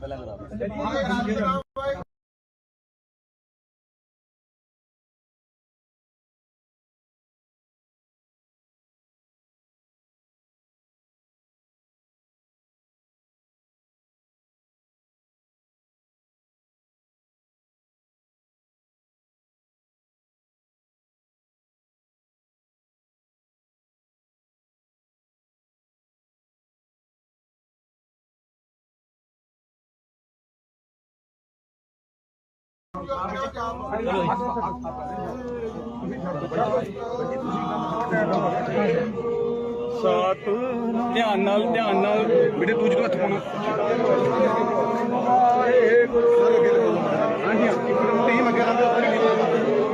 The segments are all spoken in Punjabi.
ਪਹਿਲਾਂ ਕਰਾ ਸਾਤ ਧਿਆਨ ਨਾਲ ਧਿਆਨ ਨਾਲ। ਬੇਟੇ, ਤੂੰ ਜਦੋਂ ਹੱਥ ਪਾਉਣਾ।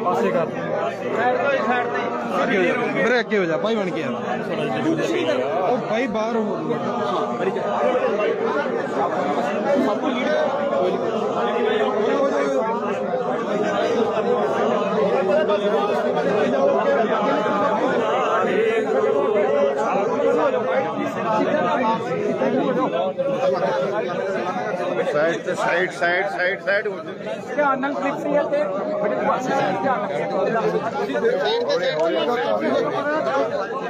ਪਾਸੇ ਕਰ। ਵੀਰੇ ਅੱਗੇ ਹੋ ਜਾ। ਭਾਈ ਬਣ ਕੇ ਯਾਰ ਉਹ ਭਾਈ ਬਾਹਰ ਹੋ ਸਾਈਡ ਤੇ ਸਾਈਡ ਸਾਈਡ ਸਾਈਡ ਸਾਈਡ ਹੋ ਧਿਆਨ ਨਾਲ ਕਲਿੱਕ ਸੀ ਤੇ ਬੜੇ ਧਿਆਨ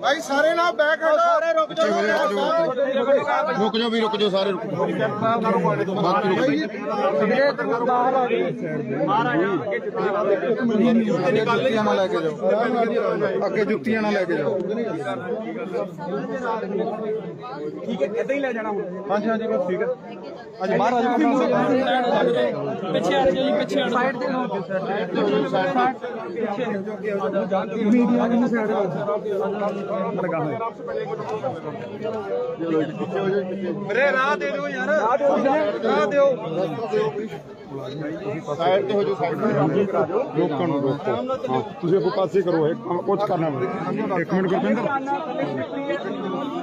ਭਾਈ ਸਾਰੇ ਨਾ ਬੈਕ ਸਾਰੇ ਰੁਕ ਜਾਓ ਰੁਕ ਜਾਓ ਵੀ ਰੁਕ ਜਾਓ ਸਾਰੇ ਰੁਕ ਜਾਓ ਬਾਕੀ ਰੁਕ ਜੁੱਤੀਆਂ ਨਾਲ ਲੈ ਕੇ ਜਾਓ ਅੱਗੇ ਜੁੱਤੀਆਂ ਨਾਲ ਲੈ ਕੇ ਜਾਓ ਠੀਕ ਹੈ ਇਦਾਂ ਹੀ ਲੈ ਜਾਣਾ ਹੁਣ ਹਾਂਜੀ ਹਾਂਜੀ ਬਸ ਠੀਕ ਹੈ ਅੱਜ ਮਹਾਰਾਜ ਪਿੱਛੇ ਆ ਜਾਓ ਜੀ ਪਿੱਛੇ ਆ ਸਾਈਡ ਤੇ ਮੀਡੀਆ ਦੀ ਸਾਈਡ ਲਗਾ ਹੋਇਆ ਵੀਰੇ ਰਾਹ ਦੇ ਦਿਓ ਯਾਰ ਰਾਹ ਦਿਓ। ਸਾਈਡ ਤੇ ਹੋ ਜਾਓ, ਸਾਈਡ ਤੇ ਰੋਕਣ ਨੂੰ ਰੋਕੋ। ਤੁਸੀਂ ਅੱਗੋਂ ਪਾਸੇ ਕਰੋ। ਇਹ ਕੁਝ ਕਰਨਾ ਮੈਂ ਇੱਕ ਮਿੰਟ ਗੁਰਪਿੰਦਰ।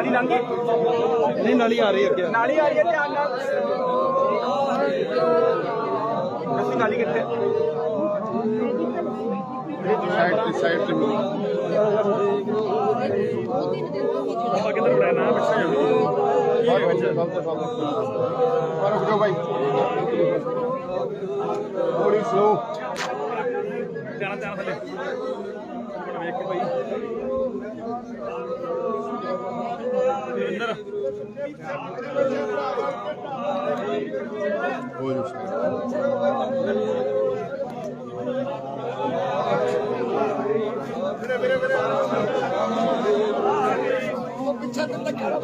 ਨਾਲੀ ਲੰਘ ਗਈ? ਨਹੀਂ ਨਾਲੀ ਆ ਰਹੀ ਅੱਗੇ। ਨਾਲੀ ਆ ਰਹੀ ਹੈ ਧਿਆਨ ਨਾਲ। ਅਸੀਂ ਨਾਲੀ ਕਿੱਥੇ? ਸਾਈਡ ਤੇ ਸਾਈਡ ਤੇ ਆਪਾਂ ਕਿੱਧਰ ਰਹਿਣਾ? ਪਿੱਛੇ ਪਰ ਰੁਕ ਜਾਓ ਭਾਈ ਥੋੜੀ ਸਲੋ ਧਿਆਨ ਧਿਆਨ ਥੱਲੇ ਵੇਖ ਕੇ ਭਾਈ ਇੰਦਰ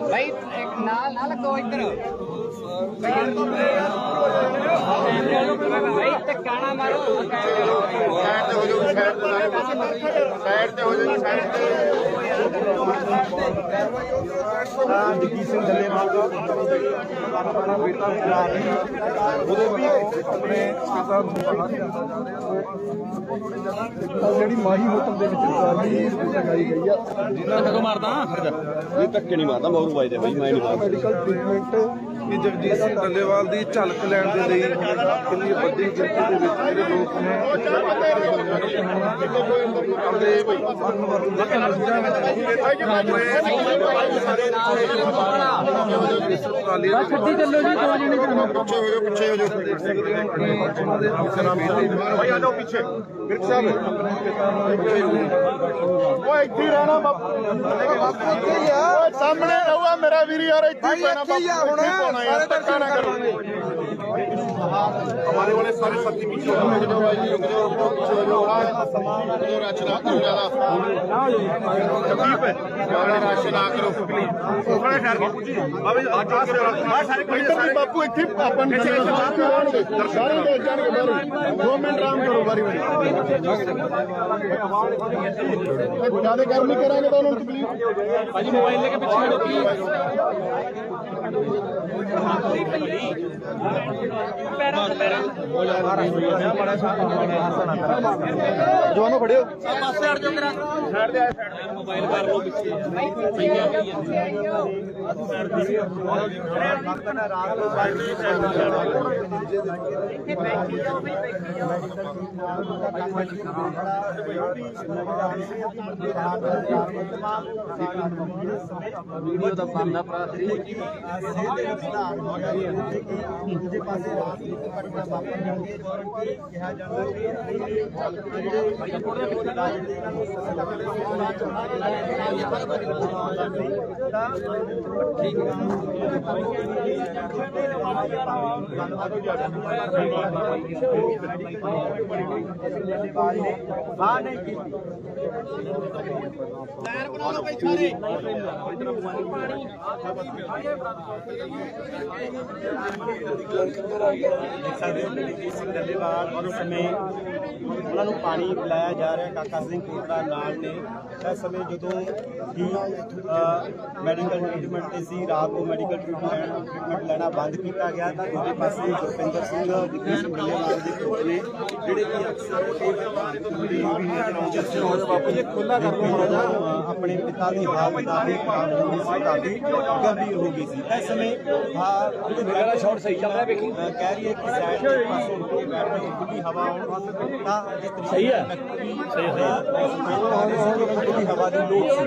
ਭਾਈ ਨਾਲ ਨਾਲ ਲੱਗੋ ਇੱਧਰ ਸਾਈਡ ਤੇ ਹੋ ਜਾਓ ਸਾਈਡ ਤੇ ਹੋ ਸਿੰਘ ਧੱਲੇਵਾਲ ਦਾ ਆਪਣਾ ਬੇਟਾ ਚਲਾ ਰਹੇ ਉਹਦੇ ਵੀ ਆਪਣੇ ਪਿਤਾ ਨੂੰ ਬਾਹਰ ਜਾਂਦਾ ਜਿਹੜੀ ਮਾਹੀ ਹੋਟਲ ਦੇ ਵਿੱਚ ਸਾਰੀ ਲਗਾਈ ਗਈ ਆ ਜਿੰਨਾ ਕਦੋਂ ਮਾਰਦਾ ਇਹ ਧੱਕੇ ਨਹੀਂ ਮਾਰਦਾ, ਮੌਰੂ ਵਾਜਦੇ ਬਈ, ਮੈਂ ਨਹੀਂ ਮਾਰਦਾ। ਮੈਡੀਕਲ ਟ੍ਰੀਟਮੈਂਟ ਕਿ ਜਗਜੀਤ ਸਿੰਘ ਡੱਲੇਵਾਲ ਦੀ ਝਲਕ ਲੈਣ ਦੇ ਲਈ ਕਿੰਨੀ ਵੱਡੀ ਗਿਣਤੀ ਦੇ ਵਿੱਚ ਜਿਹੜੇ ਲੋਕ ਨੇ ਆਪਣੇ ਅਨਵਰ ਨਜ਼ਰਾਂ ਵਿੱਚ ਦੇ ਛੱਡੀ ਚੱਲੋ ਜੀ ਦੋ ਜਣੇ ਜਾਣਾ। ਪਿੱਛੇ ਹੋ ਜਾਓ ਪਿੱਛੇ ਹੋ। ਜਾਓ ਦੇ ਭਾਈ ਆ ਜਾਓ ਪਿੱਛੇ। ਬਿਰਕ ਸਾਹਿਬ। ਓਏ ਇੱਥੇ ਰਹਿਣਾ ਬਾਪੂ ਸਾਹਮਣੇ ਰਹੂਗਾ ਮੇਰਾ ਵੀਰ ਯਾਰ ਇੱਥੇ ਹੀ ਪੈਣਾ ਬਾਪੂ ना यार धक्का ना करो हमारे वाले सारे साथी पीछे हो रश ना करो ज्यादा रश ना करो बापू इतने अपन सारे लोग जाएंगे दो मिनट आराम करो बारी बारी ज्यादा गर्मी कराएंगे तो उन्होंने तकलीफ भाजी मोबाइल लेके पीछे ਤਾਂ ਜਵਾਨੋ ਖੜਿਓ ਪਾਸੇ ਹਟ ਜਾਓ ਕਰਾ ਮੋਬਾਈਲ ਕਰ ਲਓ ਪਿੱਛੇ। ਸਹੀ ਆ ਗਈ ਵੀਡੀਓ ਦਾ ਬੰਦਾ ਭਰਾ ਦੂਜੇ ਪਾਸੇ ਰਾਜਨੀਤਿਕ ਘਟਨਾ ਵਾਪਰ ਜਾਂਦੀ ਹੈ ਕਿ ਕਿਹਾ ਜਾਂਦਾ ਹੈ ਕਿ ਹਾਂ ਨਹੀਂ ਕੀਤੀ ਦੇਖ ਸਕਦੇ ਹੋ ਕਿ ਸਿੰਘ ਡੱਲੇਵਾਲ ਸਮੇਂ ਉਹਨਾਂ ਨੂੰ ਪਾਣੀ ਪਿਲਾਇਆ ਜਾ ਰਿਹਾ ਕਾਕਾ ਸਿੰਘ ਕੋਟੜਾ ਨਾਲ ਨੇ। ਇਸ ਸਮੇਂ ਜਦੋਂ ਹੀ ਮੈਡੀਕਲ ਟ੍ਰੀਟਮੈਂਟ ਤੇ ਸੀ ਰਾਤ ਨੂੰ ਮੈਡੀਕਲ ਟ੍ਰੀਟਮੈਂਟ ਲੈਣਾ ਬੰਦ ਕੀਤਾ ਗਿਆ ਤਾਂ ਦੂਜੇ ਪਾਸੇ ਗੁਰਪਿੰਦਰ ਸਿੰਘ ਜਗਦੀਸ਼ ਸਿੰਘ ਡੱਲੇਵਾਲ ਦੇ ਪੁੱਤ ਨੇ ਜਿਹੜੇ ਕਿ ਅਕਸਰ ਇਹ ਖੁੱਲਾ ਕਰ ਲਓ ਆਪਣੇ ਪਿਤਾ ਦੀ ਹਾਲਤ ਹੋ ਗਈ ਸੀ ਕਾਫੀ ਗੰਭੀਰ ਹੋ ਗਈ ਸੀ ਇਸ ਸਮੇਂ ਹਾਂ ਮੇਰਾ ਸ਼ਾਟ ਸਹੀ ਚੱਲ ਰਿਹਾ ਵੇਖੀ ਕਹਿ ਰਹੀ ਹੈ ਕਿ ਸਾਈਡ ਦੇ ਪਾਸੋਂ ਰੁਕ ਕੇ ਬੈਠ ਖੁੱਲੀ ਹਵਾ ਆਉਣ ਤਾਂ ਸਹੀ ਹੈ ਸਹੀ ਹੈ ਖੁੱਲੀ ਹਵਾ ਦੀ ਲੋੜ ਸੀ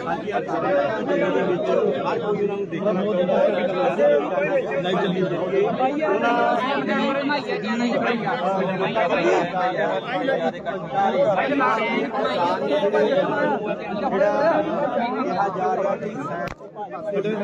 ਹਾਂਜੀ ਆ ਸਾਰੇ ਦੇ ਵਿੱਚ ਹਰ ਕੋਈ ਉਹਨਾਂ ਨੂੰ ਦੇਖਣਾ ਲਾਈਵ ਚੱਲੀ ਹੋਈ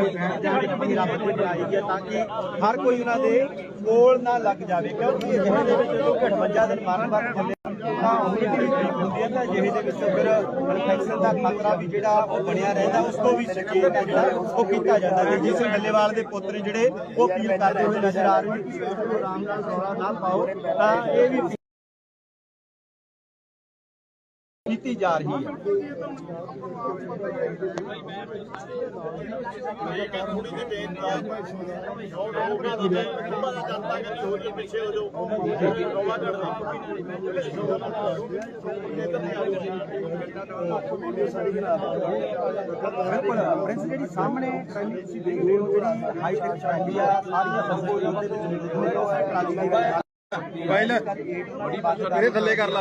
ਕਿਹਾ ਜਾ ਰਿਹਾ ਕਿ ਹੈ ਤਾਂ ਕਿ ਹਰ ਕੋਈ ਉਹਨਾਂ ਦੇ ਕੋਲ ਨਾ ਲੱਗ ਜਾਵੇ ਕਿਉਂਕਿ ਅਜਿਹੇ ਦੇ ਵਿੱਚ ਜਦੋਂ 58 ਦਿਨ ਬਾਰਾਂ ਵਾਰ ਚੱਲੇ ਤਾਂ ਇਮਿਊਨਿਟੀ ਵੀ ਹੁੰਦੀ ਹੈ ਤਾਂ ਅਜਿਹੇ ਦੇ ਵਿੱਚ ਫਿਰ ਇਨਫੈਕਸ਼ਨ ਦਾ ਖਤਰਾ ਵੀ ਜਿਹੜਾ ਉਹ ਬਣਿਆ ਰਹਿੰਦਾ, ਉਸ ਤੋਂ ਵੀ ਸੁਚੇਤ ਹੈ ਜਿਹੜਾ ਉਹ ਕੀਤਾ ਜਾਂਦਾ। ਰਣਜੀਤ ਸਿੰਘ ਡੱਲੇਵਾਲ ਦੇ ਪੁੱਤਰ ਜਿਹੜੇ, ਉਹ ਅਪੀਲ ਕਰਦੇ ਹੋਏ ਨਜ਼ਰ ਆ ਰਹੇ ਨੇ ਕਿ ਨਾਲ ਰੌਲਾ ਨਾ ਪਾਓ। ਤਾਂ ਇਹ ਵੀ ਕੀਤੀ ਜਾ ਰਹੀ ਹੈ। ਬਿਲਕੁਲ, ਪ੍ਰਿੰਸ ਜਿਹੜੀ ਸਾਹਮਣੇ ਟ੍ਰੈਲੀ ਤੁਸੀਂ ਦੇਖ ਰਹੇ ਹੋ, ਜਿਹੜੀ ਹਾਈ ਟੈਕ ਟ੍ਰੈਲੀ ਆ, ਸਾਰੀਆਂ ਬੱਸਾਂ ਦੇ ਵਿੱਚ ਜਿਹੜੇ ਉਹ ਟਰਾਲੀ ਮੋਬਾਈਲ ਇਹਦੇ ਥੱਲੇ ਕਰ ਲਾ।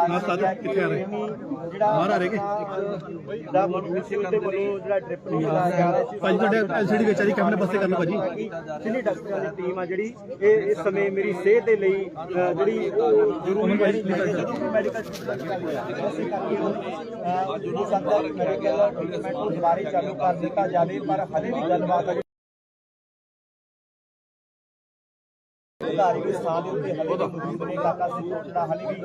ਹਾਂ ਸਾਜਾ ਕਿੱਥੇ ਆ ਰਹੇ? ਜਿਹੜਾ ਬਾਹਰ ਆ ਰਹੇ ਕਿ? ਦਾ ਮਿਊਨਿਸਪਲ ਦੇ ਵੱਲੋਂ ਜਿਹੜਾ ਡ੍ਰਿਪ ਨਹੀਂ ਰਿਹਾ ਸੀ ਭਾਜੀ ਤੁਹਾਡੇ LCD ਵਿੱਚ ਆ ਜੀ, ਕੈਮਰੇ ਪਾਸੇ ਕਰ ਲਓ ਭਾਜੀ। ਸਿੱਧੀ ਡਾਕਟਰਾਂ ਦੀ ਟੀਮ ਆ ਜਿਹੜੀ? ਇਹ ਇਸ ਸਮੇਂ ਮੇਰੀ ਸਿਹਤ ਦੇ ਲਈ ਜਿਹੜੀ ਜ਼ਰੂਰੀ ਮੈਡੀਕਲ ਮੈਡੀਕਲ ਅ, ਜਿਹੜੀ ਸੰਦਾ ਮੈਡੀਕਲ ਟ੍ਰੀਟਮੈਂਟ ਨੂੰ ਦੁਬਾਰੇ ਚਾਲੂ ਕਰ ਦਿੱਤਾ ਜਾਵੇ ਪਰ ਹਲੇ ਵੀ ਗੱਲਬਾਤ ਵੀ ਸਥਾਨ ਦੇ ਉੱਤੇ ਹਲੇ ਵੀ ਮੌਜੂਦ ਨੇ ਕਾਕਾ ਸਿੰਘ ਜਿਹੜਾ ਹਲੇ ਵੀ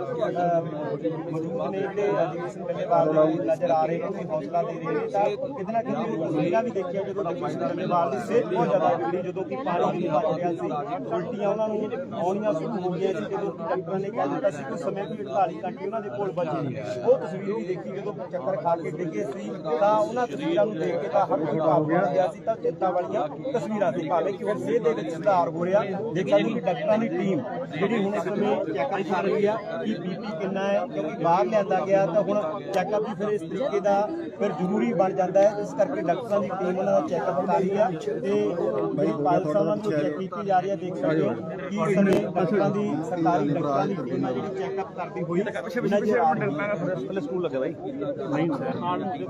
ਮੌਜੂਦ ਨੇ ਜਿਹੜੇ ਐਜੂਕੇਸ਼ਨ ਬੱਲੇਬਾਜ਼ ਨੇ ਨਜ਼ਰ ਆ ਰਹੇ ਨੇ ਤੇ ਹੌਸਲਾ ਦੇ ਰਹੇ ਨੇ। ਤਾਂ ਕਿਤੇ ਨਾ ਕਿਤੇ ਤਸਵੀਰਾਂ ਵੀ ਦੇਖੀਆਂ ਜਦੋਂ ਐਜੂਕੇਸ਼ਨ ਬੱਲੇਬਾਜ਼ ਦੀ ਸਿਹਤ ਬਹੁਤ ਜ਼ਿਆਦਾ ਵਿਗੜੀ ਜਦੋਂ ਕਿ ਪਾਣੀ ਵੀ ਵੱਜ ਗਿਆ ਸੀ ਉਲਟੀਆਂ ਉਹਨਾਂ ਨੂੰ ਆਉਣੀਆਂ ਸ਼ੁਰੂ ਹੋ ਗਈਆਂ ਸੀ ਜਦੋਂ ਕਿ ਡਾਕਟਰਾਂ ਨੇ ਕਹਿ ਦਿੱਤਾ ਸੀ ਕੁਝ ਸਮੇਂ ਵੀ 48 ਘੰਟੇ ਉਹਨਾਂ ਦੇ ਕੋਲ ਬਚੇ ਨੇ ਉਹ ਤਸਵੀਰ ਵੀ ਦੇਖੀ ਜਦੋਂ ਚੱਕਰ ਖਾ ਕੇ ਡਿੱਗੇ ਸੀ ਤਾਂ ਉਹਨਾਂ ਤਸਵੀਰਾਂ ਨੂੰ ਦੇਖ ਕੇ ਤਾਂ ਹਰ ਕੋਈ ਭਾਵ ਹੋ ਗਿਆ ਸੀ ਤਾਂ ਚਿੰਤਾ ਵਾਲੀਆਂ ਤਸਵੀਰਾਂ ਸੀ ਭਾਵੇਂ ਕਿ ਹੁਣ ਸਿਹਤ ਦੇ ਵਿੱਚ ਸੁਧਾਰ ਹੋ ਰਿਹਾ। ਦੇਖਿਆ ਜੀ ਕਿ ਡਾਕਟਰਾਂ ਦੀ ਟੀਮ ਜਿਹੜੀ ਹੁਣ ਇਸ ਸਮੇਂ ਚੈੱਕਅਪ ਕਰ ਰਹੀ ਆ ਕਿ ਬੀਪੀ ਕਿੰਨਾ ਹੈ ਕਿਉਂਕਿ ਬਾਹਰ ਲਿਆਂਦਾ ਗਿਆ ਤਾਂ ਹੁਣ ਚੈੱਕਅਪ ਵੀ ਫਿਰ ਇਸ ਤਰੀਕੇ ਦਾ ਫਿਰ ਜ਼ਰੂਰੀ ਬਣ ਜਾਂਦਾ ਹੈ। ਇਸ ਕਰਕੇ ਡਾਕਟਰਾਂ ਦੀ ਟੀਮ ਉਹਨਾਂ ਦਾ ਚੈੱਕਅਪ ਕਰ ਰਹੀ ਆ ਤੇ ਬਈ ਪਾਲਸਾਵਾਂ ਨੂੰ ਚੈੱਕ ਕੀਤੀ ਜਾ ਰਹੀ ਹੈ ਦੇਖ ਸਕਦੇ ਹੋ ਕਿ ਇਸ ਸਮੇਂ ਡਾਕਟਰਾਂ ਦੀ ਸਰਕਾਰੀ ਡਾਕਟਰਾਂ ਦੀ ਟੀਮ ਆ ਜਿਹੜੀ ਚੈੱਕਅਪ ਕਰਦੀ ਹੋਈ। ਆ ਹੈ ਪਹਿਲੇ ਸਕੂਲ ਲੱਗੇ ਬਾਈ। ਨਹੀਂ ਨਾਲ ਨੂੰ ਜੋ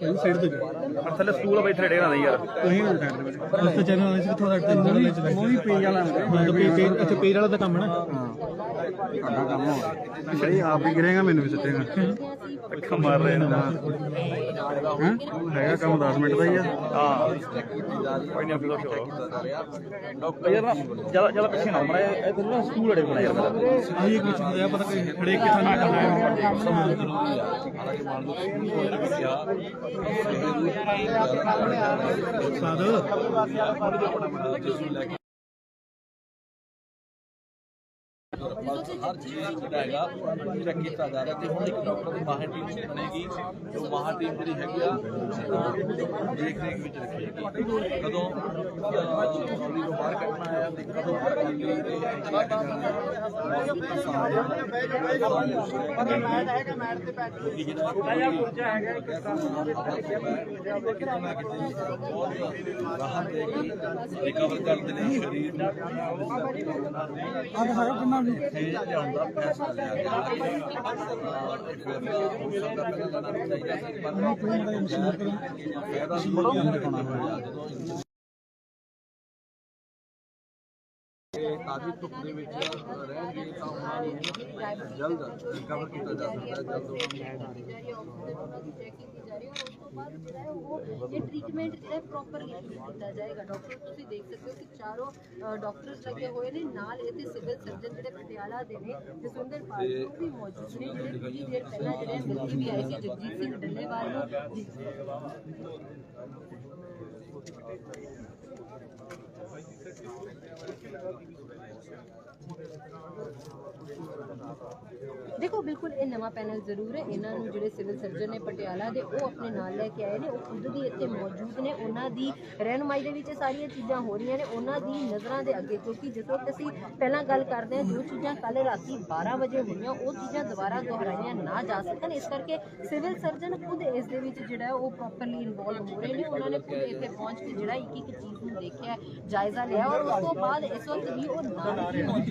ਨਾਲ ਸਾਈਡ ਤੇ ਪਰ ਥੱਲੇ ਸਕੂਲ ਆ ਬਾਈ ਥੜੇ ਨਾ ਯਾਰ। ਤੁਸੀਂ ਹੁਣ ਸਾਈਡ ਦੇ ਵਿੱਚ ਰਸਤੇ ਚੱਲਣ ਵਾਲੇ ਸੀ ਕਿੱਥੋਂ ਦਾ ਟੈਂਸ਼ਨ ਵਿੱਚ ਉਹ ਵੀ ਪੇਜ ਵਾਲਾ ਮਤਲਬ ਪੇਜ ਇੱਥੇ ਪੇਜ ਵਾਲਾ ਦਾ ਕੰਮ ਹੈ ਨਾ? ਤੁਹਾਡਾ ਕੰਮ ਹੋ ਸਹੀ ਆਪ ਹੀ ਗਿਰੇਗਾ ਮੈਨੂੰ ਵੀ ਸੱਟੇਗਾ। ਅੱਖਾਂ ਮਾਰ ਰਹੇ ਨੇ। ਹੈਂ? ਹੈਗਾ ਕੰਮ 10 ਮਿੰਟ ਦਾ ਹੀ ਆ। ਹਾਂ। ਕੋਈ ਨਹੀਂ ਸ਼ੋਰ ਡਾਕਟਰ ਯਾਰ ਨਾ ਜ਼ਿਆਦਾ ਜ਼ਿਆਦਾ ਪਿੱਛੇ ਨਾ ਮਰਾ ਇਹ ਤਾਂ ਨਾ ਸਕੂਲ ਅੜੇ ਬਣਾ ਯਾਰ। ਆਹੀ ਵਿੱਚ ਹੋਇਆ ਪਤਾ ਕਿ ਖੜੇ ਕਿੱਥੋਂ ਨਾ? ਸਾਦ ਹਰ ਚੀਜ਼ ਜਿਹੜਾ ਹੈਗਾ ਚੈੱਕ ਕੀਤਾ ਜਾ ਰਿਹਾ ਤੇ ਹੁਣ ਇੱਕ ਡਾਕਟਰ ਦੀ ਮਾਹਰ ਟੀਮ ਬਣੇਗੀ ਜੋ ਮਾਹਰ ਟੀਮ ਜਿਹੜੀ ਹੈਗੀ ਆ ਅਹ, ਦੇਖ ਰੇਖ ਵਿੱਚ ਰੱਖੇਗੀ। ਕਦੋਂ ਅਹ, ਕੁੜੀ ਨੂੰ ਬਾਹਰ ਕੱਢਣਾ ਹੈ ਤੇ ਕਦੋਂ ਕੁੜੀ ਦੇ ਰਾਹਤ ਦੇਗੀ ਰਿਕਵਰ ਕਰਦੇ ਨੇ ਸਰੀਰ ਨੂੰ ਇੱਥੇ ਲਿਆਉਣ ਦਾ ਫੈਸਲਾ ਲਿਆ ਗਿਆ ਫਾਇਦਾ ਜ਼ਰੂਰ ਦਿਖਾਉਣਾ ਹੋਇਆ ਜਦੋਂ ਤਾਜ਼ੀ ਧੁੱਪ ਦੇ ਵਿੱਚ ਰਹਿਣਗੇ ਤਾਂ ਉਹਨਾਂ ਨੂੰ ਜਲਦ ਰਿਕਵਰ ਕੀਤਾ ਜਾ ਸਕਦਾ ਹੈ ਜਲਦ ਉਹਨਾਂ ਨੂੰ ਇਹ ਟ੍ਰੀਟਮੈਂਟ ਜਿਹੜਾ ਪ੍ਰੋਪਰਲੀ ਕੀਤਾ ਜਾਏਗਾ ਡਾਕਟਰ ਤੁਸੀਂ ਦੇਖ ਸਕਦੇ ਹੋ ਕਿ ਚਾਰੋਂ ਡਾਕਟਰਸ ਲੱਗੇ ਹੋਏ ਨੇ ਨਾਲ ਇਹਦੇ ਸਿਵਲ ਸਰਜਨ ਜਿਹੜੇ ਪਟਿਆਲਾ ਦੇ ਨੇ ਜਸਵਿੰਦਰ ਪਾਲ ਉਹ ਵੀ ਮੌਜੂਦ ਨੇ ਜਿਹੜੇ ਥੋੜੀ ਦੇਰ ਪਹਿਲਾਂ ਜਿਹੜੇ ਮਿਲਦੀ ਵੀ ਆਈ ਸੀ ਜਗਜੀਤ ਸਿੰਘ ਡੱਲੇਵਾਲ ਨੂੰ Yeah. ਦੇਖੋ, ਬਿਲਕੁਲ ਇਹ ਨਵਾਂ ਪੈਨਲ ਜ਼ਰੂਰ ਹੈ। ਇਹਨਾਂ ਨੂੰ ਜਿਹੜੇ ਸਿਵਲ ਸਰਜਨ ਨੇ ਪਟਿਆਲਾ ਦੇ, ਉਹ ਆਪਣੇ ਨਾਲ ਲੈ ਕੇ ਆਏ ਨੇ। ਉਹ ਖੁਦ ਵੀ ਇੱਥੇ ਮੌਜੂਦ ਨੇ। ਉਹਨਾਂ ਦੀ ਰਹਿਨੁਮਾਈ ਦੇ ਵਿੱਚ ਸਾਰੀਆਂ ਚੀਜ਼ਾਂ ਹੋ ਰਹੀਆਂ ਨੇ। ਉਹਨਾਂ ਦੀ ਨਜ਼ਰਾਂ ਦੇ ਅੱਗੇ, ਕਿਉਂਕਿ ਜਿਸ ਅਸੀਂ ਪਹਿਲਾਂ ਗੱਲ ਕਰਦੇ ਹਾਂ, ਜੋ ਚੀਜ਼ਾਂ ਕੱਲ ਰਾਤੀ 12 ਵਜੇ ਹੋਈਆਂ, ਉਹ ਚੀਜ਼ਾਂ ਦੁਬਾਰਾ ਦੁਹਰਾਈਆਂ ਨਾ ਜਾ ਸਕਣ। ਇਸ ਕਰਕੇ ਸਿਵਲ ਸਰਜਨ ਖੁਦ ਇਸ ਦੇ ਵਿੱਚ ਜਿਹੜਾ ਉਹ ਪ੍ਰੋਪਰਲੀ ਇਨਵੋਲਵ ਹੋ ਰਹੇ ਨੇ। ਉਹਨਾਂ ਨੇ ਖੁਦ ਇੱਥੇ ਪਹੁੰਚ ਕੇ ਜਿਹੜਾ ਇੱਕ ਇੱਕ ਚੀਜ਼ ਨੂੰ ਦੇਖਿਆ, ਜਾਇਜ਼ਾ ਲਿਆ ਔਰ ਉਸ ਤੋਂ ਬਾਅਦ ਇਸ ਵਕਤ ਵੀ ਉਹ ਨਾਲ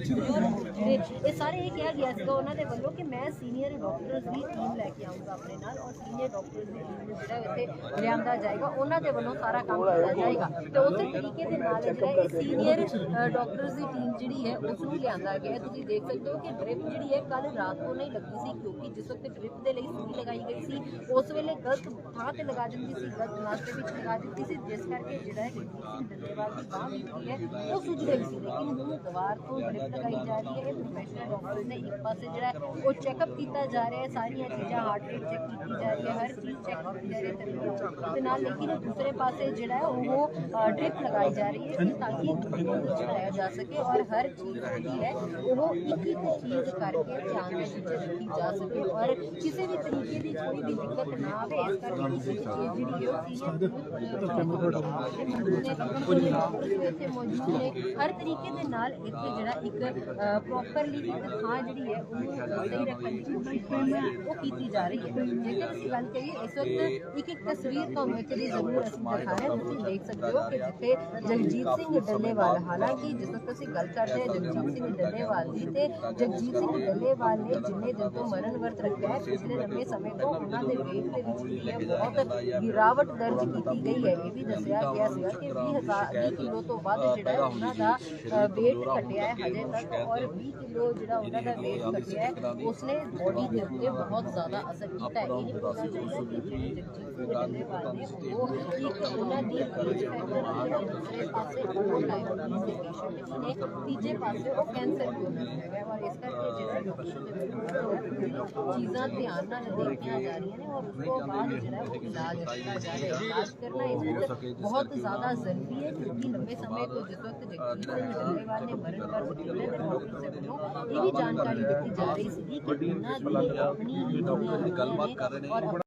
ਹੀ ਮੌਜੂਦ ਨੇ ਔਰ ਜਿਹੜੇ ਇਹ ਸਾਰੇ ਇਹ ਕਿਹਾ ਗਿਆ ਸੀਗਾ ਉਹਨਾਂ ਦੇ ਵੱਲੋਂ ਕਿ ਮੈਂ ਸੀਨੀਅਰ ਡਾਕਟਰਸ ਦੀ ਟੀਮ ਲੈ ਕੇ ਆਉਂਗਾ ਆਪਣੇ ਨਾਲ ਔਰ ਸੀਨੀਅਰ ਡਾਕਟਰਸ ਦੀ ਟੀਮ ਨੂੰ ਜਿਹੜਾ ਇੱਥੇ ਲਿਆਂਦਾ ਜਾਏਗਾ, ਉਹਨਾਂ ਦੇ ਵੱਲੋਂ ਸਾਰਾ ਕੰਮ ਕੀਤਾ ਜਾਏਗਾ। ਤੇ ਉਸੇ ਤਰੀਕੇ ਦੇ ਨਾਲ ਜਿਹੜਾ ਇਹ ਸੀਨੀਅਰ ਡਾਕਟਰਸ ਦੀ ਟੀਮ ਜਿਹੜੀ ਹੈ ਉਸ ਨੂੰ ਲਿਆਂਦਾ ਗਿਆ ਹੈ। ਤੁਸੀਂ ਦੇਖ ਸਕਦੇ ਹੋ ਕਿ ਡ੍ਰਿਪ ਜਿਹੜੀ ਹੈ ਕੱਲ ਰਾਤ ਨੂੰ ਨਹੀਂ ਲੱਗੀ ਸੀ, ਕਿਉਂਕਿ ਜਿਸ ਵਕਤ ਡ੍ਰਿਪ ਦੇ ਲਈ ਸੂਈ ਲਗਾਈ ਗਈ ਸੀ, ਉਸ ਵੇਲੇ ਗਲਤ ਥਾਂ ਤੇ ਲਗਾ ਦਿੰਦੀ ਸੀ, ਗਲਤ ਨਾਸਤੇ ਵਿੱਚ ਲਗਾ ਦਿੱਤੀ ਸੀ, ਜਿਸ ਕਰਕੇ ਜਿਹੜਾ ਹੈ ਜਗਜੀਤ ਸਿੰਘ ਡੱਲੇਵਾਲ ਦੀ ਬਾਂਹ ਜਿਹੜੀ ਹੈ ਉਹ ਸੁੱਜ ਗਈ ਸੀ। ਲੇਕਿਨ ਹੁਣ ਦੁਬਾਰ ਤੋਂ ਡ੍ਰਿਪ ਲਗਾਈ ਜਾ ਰਹੀ ਹੈ ਇਹ ਪ੍ਰੋਫੈਸ਼ਨਲ ਡਾਕਟਰ ਨੇ ਇੱਕ ਪਾਸੇ ਜਿਹੜਾ ਹੈ ਉਹ ਚੈੱਕਅਪ ਕੀਤਾ ਜਾ ਰਿਹਾ ਹੈ ਸਾਰੀਆਂ ਚੀਜ਼ਾਂ ਹਾਰਟ ਰੇਟ ਚੈੱਕ ਕੀਤੀ ਜਾ ਰਹੀ ਹੈ ਹਰ ਚੀਜ਼ ਚੈੱਕ ਕੀਤੀ ਜਾ ਰਹੀ ਹੈ ਤੇ ਨਾਲ ਲੇਕਿਨ ਦੂਸਰੇ ਪਾਸੇ ਜਿਹੜਾ ਹੈ ਉਹ ਡ੍ਰਿਪ ਲਗਾਈ ਜਾ ਰਹੀ ਹੈ ਤਾਂ ਕਿ ਗਲੂਕੋਜ਼ ਚੜਾਇਆ ਜਾ ਸਕੇ ਔਰ ਹਰ ਚੀਜ਼ ਜਿਹੜੀ ਹੈ ਉਹ ਇੱਕ ਇੱਕ ਚੀਜ਼ ਕਰਕੇ ਧਿਆਨ ਦੇ ਵਿੱਚ ਰੱਖੀ ਜਾ ਸਕੇ ਔਰ ਕਿਸੇ ਵੀ ਤਰੀਕੇ ਦੀ ਕੋਈ ਵੀ ਦਿੱਕਤ ਨਾ ਆਵੇ ਇਸ ਕਰਕੇ ਕਿਸੇ ਵੀ ਚੀਜ਼ ਜਿਹੜੀ ਹੈ ਉਹ ਸੀਨੀਅਰ ਇੱਥੇ ਮੌਜੂਦ ਨੇ ਹਰ ਤਰੀਕੇ ਦੇ ਨਾਲ ਇੱਥੇ ਜਿਹੜਾ ਇੱਕ ਪ੍ਰੋਪਰਲੀ ਇੱਕ ਥਾਂ ਜਿਹੜੀ ਹੈ ਉਹਨੂੰ ਸਹੀ ਰੱਖਣ ਦੀ ਕੋਸ਼ਿਸ਼ ਉਹ ਕੀਤੀ ਜਾ ਰਹੀ ਹੈ ਜੇਕਰ ਅਸੀਂ ਗੱਲ ਕਰੀਏ ਇਸ ਵਕਤ ਇੱਕ ਇੱਕ ਤਸਵੀਰ ਤੁਹਾਨੂੰ ਇੱਥੇ ਦੀ ਜ਼ਰੂਰ ਅਸੀਂ ਦਿਖਾ ਰਹੇ ਹਾਂ ਤੁਸੀਂ ਦੇਖ ਸਕਦੇ ਹੋ ਕਿ ਜਿੱਥੇ ਜਗਜੀਤ ਸਿੰਘ ਡੱਲੇਵਾਲ ਹਾਲਾਂਕਿ ਜਿਸ ਵਕਤ ਅਸੀਂ ਗੱਲ ਕਰਦੇ ਹਾਂ ਜਗਜੀਤ ਸਿੰਘ ਡੱਲੇਵਾਲ ਦੀ ਤੇ ਜਗਜੀਤ ਸਿੰਘ ਡੱਲੇਵਾਲ ਨੇ ਜਿੰਨੇ ਦਿਨ ਤੋਂ ਮਰਨ ਵਰਤ ਰੱਖਿਆ ਹੈ ਪਿਛਲੇ ਲੰਬੇ ਸਮੇਂ ਤੋਂ ਉਹਨਾਂ ਦੇ weight ਦੇ ਵਿੱਚ ਜਿਹੜੀ ਹੈ ਬਹੁਤ ਗਿਰਾਵਟ ਦਰਜ ਕੀਤੀ ਗਈ ਹੈ ਇਹ ਵੀ ਦੱਸਿਆ ਗਿਆ ਸੀਗਾ ਕਿ 20000 20 ਕਿਲੋ ਤੋਂ ਵੱਧ ਜਿਹੜਾ ਹੈ ਉਹਨਾਂ ਦਾ weight ਘਟਿਆ ਹੈ ਹਜੇ ਤੱਕ ਔਰ 20 ਕਿਲੋ ਜਿਹੜਾ ਉਹਨਾਂ ਦਾ weight ਕੇਸ ਕੱਟਿਆ ਹੈ, ਉਸਨੇ ਬੋਡੀ ਦੇ ਉੱਤੇ ਬਹੁਤ ਜ਼ਿਆਦਾ ਅਸਰ ਕੀਤਾ ਹੈ ਇਹ ਨਹੀਂ ਪਤਾ ਚੱਲਦਾ ਕਿ ਜਿਹੜੇ ਜਗਜੀਤ ਸਿੰਘ ਡੱਲੇਵਾਲ ਨੇ ਉਹ ਇੱਕ ਉਹਨਾਂ ਦੀ ਦੂਸਰੇ ਪਾਸੇ ਉਹ ਡਾਇਬੀਟੀਜ਼ ਦੇ ਪੇਸ਼ੈਂਟ ਨੇ ਤੀਜੇ ਪਾਸੇ ਉਹ ਕੈਂਸਰ ਵੀ ਉਹਨਾਂ ਨੂੰ ਹੈਗਾ ਔਰ ਇਸ ਕਰਕੇ ਜਿਹੜਾ ਡਾਕਟਰ ਦੇ ਵਿੱਚ ਚੀਜ਼ਾਂ ਧਿਆਨ ਨਾਲ ਦੇਖੀਆਂ ਜਾ ਰਹੀਆਂ ਨੇ ਔਰ ਉਸ ਤੋਂ ਬਾਅਦ ਜਿਹੜਾ ਉਹ ਇਲਾਜ ਕੀਤਾ ਜਾ ਰਿਹਾ ਹੈ ਇਲਾਜ ਕਰਨਾ ਇਸ ਵਿੱਚ ਬਹੁਤ ਜ਼ਿਆਦਾ ਜ਼ਰੂਰੀ ਹੈ ਕਿਉਂਕਿ ਲੰਬੇ ਸਮੇਂ ਤੋਂ ਜਿਸ ਵਕਤ ਜਗਜੀਤ ਸਿੰਘ ਡੱਲੇਵਾਲ ਨੇ ਮਰਨ ਕਰ ਦਿੱਤੇ ਤੇ ਡਾਕਟਰ ਸਾਹਿਬ ਵੱਲੋਂ ਇਹ ਵੀ ਜਾਣਕਾਰੀ ਦਿੱਤੀ ਜਾ ਰਹੀ ਸੀ ਕਿ ਉਹਨਾਂ ਦੀ ਆਪਣੀ ਗੱਲਬਾਤ ਕਰ ਰਹੇ ਨੇ।